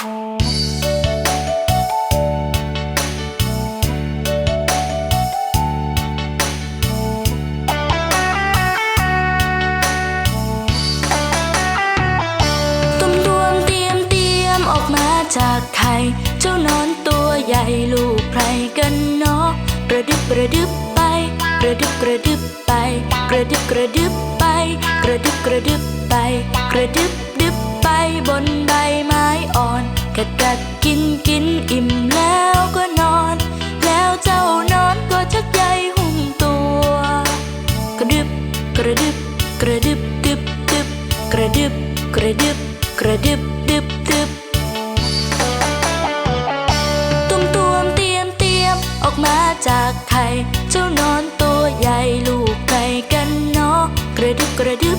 ตุ้มตวเตรียมเตรียมออกมาจากไข่เจ้านอนตัวใหญ่ลูกใครกันเนาะกระดึบกระดึบไป กระดึบกระดึบไป กระดึบกระดึบไป กระดึบกระดึบไป กระดึบ บนใบไม้อ่อนกัดกัดกินกินอิ่มแล้วก็นอน แล้วเจ้านอนก็ชักใยหุ้มตัว กระดึบกระดึบกระดึบดึบดึบกระดึบกระดึบกระดึบดึบดึบตุ้มตวมเตรียมเตรียมออกมาจากไข่เจ้านอนตัวใหญ่ลูกไก่กันนากระดึบกระดึบ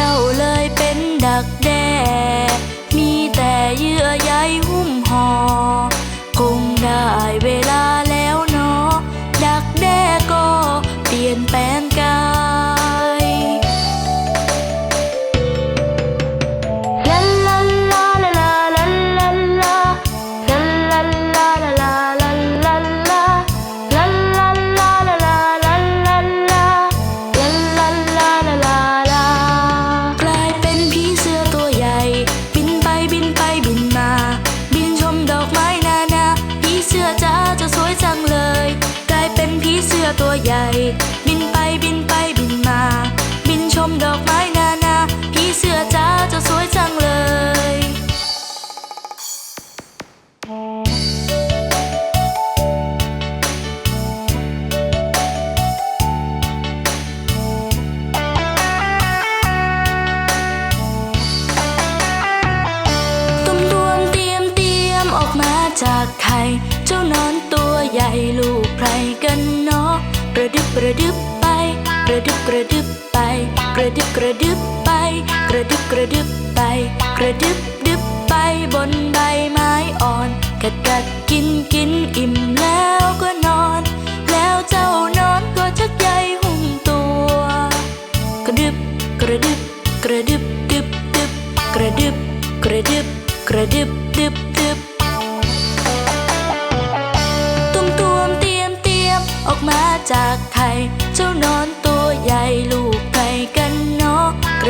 เจ้าเลยเป็นดักแด้ มีแต่เยื่อใยหุ้มห่อกุ้ง บินไปบินไปบินมา บินชมดอกไม้นานาผีเสื้อจ้าจะสวยจังเลยตุ้มตวเตรียมเตรียมออกมาจากไข่เจ้านอนตัวใหญ่ลูกใครก กระดึบกระดึบไป กระดึบกระดึบไป กระดึบกระดึบไป กระดึบกระดึบไป กระดึบดึบไปบนใบไม้อ่อนกัดกัดกินกินอิ่มแล้วก็นอน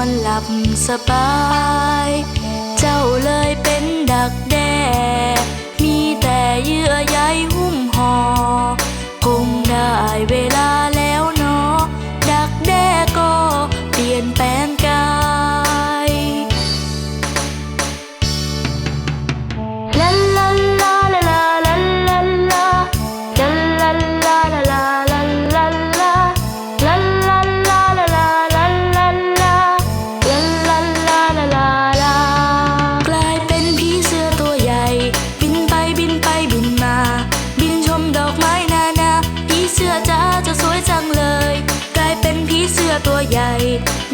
อนนอนหลับสบาย เจ้าเลยเป็น Street.